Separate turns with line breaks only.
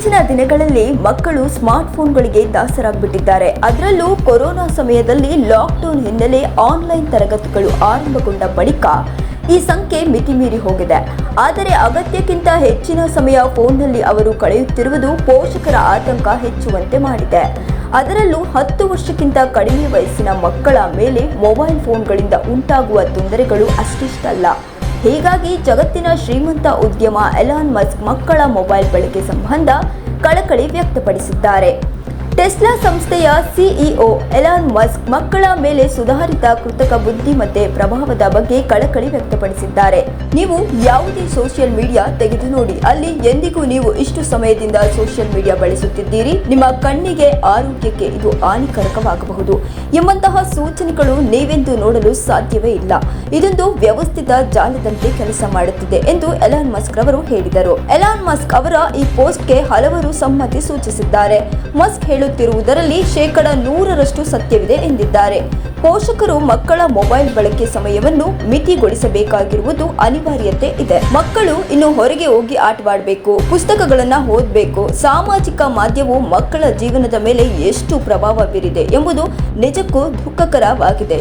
ಇತ್ತೀಚಿನ ದಿನಗಳಲ್ಲಿ ಮಕ್ಕಳು ಸ್ಮಾರ್ಟ್ ಫೋನ್ಗಳಿಗೆ ದಾಸರಾಗ್ಬಿಟ್ಟಿದ್ದಾರೆ. ಅದರಲ್ಲೂ ಕೊರೋನಾ ಸಮಯದಲ್ಲಿ ಲಾಕ್ಡೌನ್ ಹಿನ್ನೆಲೆ ಆನ್ಲೈನ್ ತರಗತಿಗಳು ಆರಂಭಗೊಂಡ ಬಳಿಕ ಈ ಸಂಖ್ಯೆ ಮಿತಿಮೀರಿ ಹೋಗಿದೆ. ಆದರೆ ಅಗತ್ಯಕ್ಕಿಂತ ಹೆಚ್ಚಿನ ಸಮಯ ಫೋನ್ನಲ್ಲಿ ಅವರು ಕಳೆಯುತ್ತಿರುವುದು ಪೋಷಕರ ಆತಂಕ ಹೆಚ್ಚುವಂತೆ ಮಾಡಿದೆ. ಅದರಲ್ಲೂ ಹತ್ತು ವರ್ಷಕ್ಕಿಂತ ಕಡಿಮೆ ವಯಸ್ಸಿನ ಮಕ್ಕಳ ಮೇಲೆ ಮೊಬೈಲ್ ಫೋನ್ಗಳಿಂದ ಉಂಟಾಗುವ ತೊಂದರೆಗಳು ಅಷ್ಟಿಷ್ಟಲ್ಲ. ಹೀಗಾಗಿ ಜಗತ್ತಿನ ಶ್ರೀಮಂತ ಉದ್ಯಮ ಎಲಾನ್ ಮಸ್ಕ್ ಮಕ್ಕಳ ಮೊಬೈಲ್ ಬಳಕೆ ಸಂಬಂಧ ಕಳಕಳಿ ವ್ಯಕ್ತಪಡಿಸಿದ್ದಾರೆ. ಟೆಸ್ಲಾ ಸಂಸ್ಥೆಯ ಸಿಇಒ ಎಲಾನ್ ಮಸ್ಕ್ ಮಕ್ಕಳ ಮೇಲೆ ಸುಧಾರಿತ ಕೃತಕ ಬುದ್ಧಿಮತ್ತೆ ಪ್ರಭಾವದ ಬಗ್ಗೆ ಕಳಕಳಿ ವ್ಯಕ್ತಪಡಿಸಿದ್ದಾರೆ. ನೀವು ಯಾವುದೇ ಸೋಷಿಯಲ್ ಮೀಡಿಯಾ ತೆಗೆದು ನೋಡಿ, ಅಲ್ಲಿ ಎಂದಿಗೂ ನೀವು ಇಷ್ಟು ಸಮಯದಿಂದ ಸೋಷಿಯಲ್ ಮೀಡಿಯಾ ಬಳಸುತ್ತಿದ್ದೀರಿ. ನಿಮ್ಮ ಕಣ್ಣಿಗೆ, ಆರೋಗ್ಯಕ್ಕೆ ಇದು ಹಾನಿಕಾರಕವಾಗಬಹುದು. ಎಂಬಂತಹ ಸೂಚನೆಗಳು ನೀವೆಂದು ನೋಡಲು ಸಾಧ್ಯವೇ ಇಲ್ಲ. ಇದೊಂದು ವ್ಯವಸ್ಥಿತ ಜಾಲದಂತೆ ಕೆಲಸ ಮಾಡುತ್ತಿದೆ ಎಂದು ಎಲಾನ್ ಮಸ್ಕ್ ರವರು ಹೇಳಿದರು. ಎಲಾನ್ ಮಸ್ಕ್ ಅವರ ಈ ಪೋಸ್ಟ್ಗೆ ಹಲವರು ಸಮ್ಮತಿ ಸೂಚಿಸಿದ್ದಾರೆ. ಮಸ್ಕ್ ಹೇಳುತ್ತಿರುವುದರಲ್ಲಿ ಶೇಕಡ ನೂರರಷ್ಟು ಸತ್ಯವಿದೆ ಎಂದಿದ್ದಾರೆ. ಪೋಷಕರು ಮಕ್ಕಳ ಮೊಬೈಲ್ ಬಳಕೆ ಸಮಯವನ್ನು ಮಿತಿಗೊಳಿಸಬೇಕಾಗಿರುವುದು ಅನಿವಾರ್ಯತೆ ಇದೆ. ಮಕ್ಕಳು ಇನ್ನು ಹೊರಗೆ ಹೋಗಿ ಆಟವಾಡಬೇಕು ಪುಸ್ತಕಗಳನ್ನ ಓದಬೇಕು. ಸಾಮಾಜಿಕ ಮಾಧ್ಯಮವು ಮಕ್ಕಳ ಜೀವನದ ಮೇಲೆ ಎಷ್ಟು ಪ್ರಭಾವ ಬೀರಿದೆ ಎಂಬುದು ನಿಜಕ್ಕೂ ದುಃಖಕರವಾಗಿದೆ.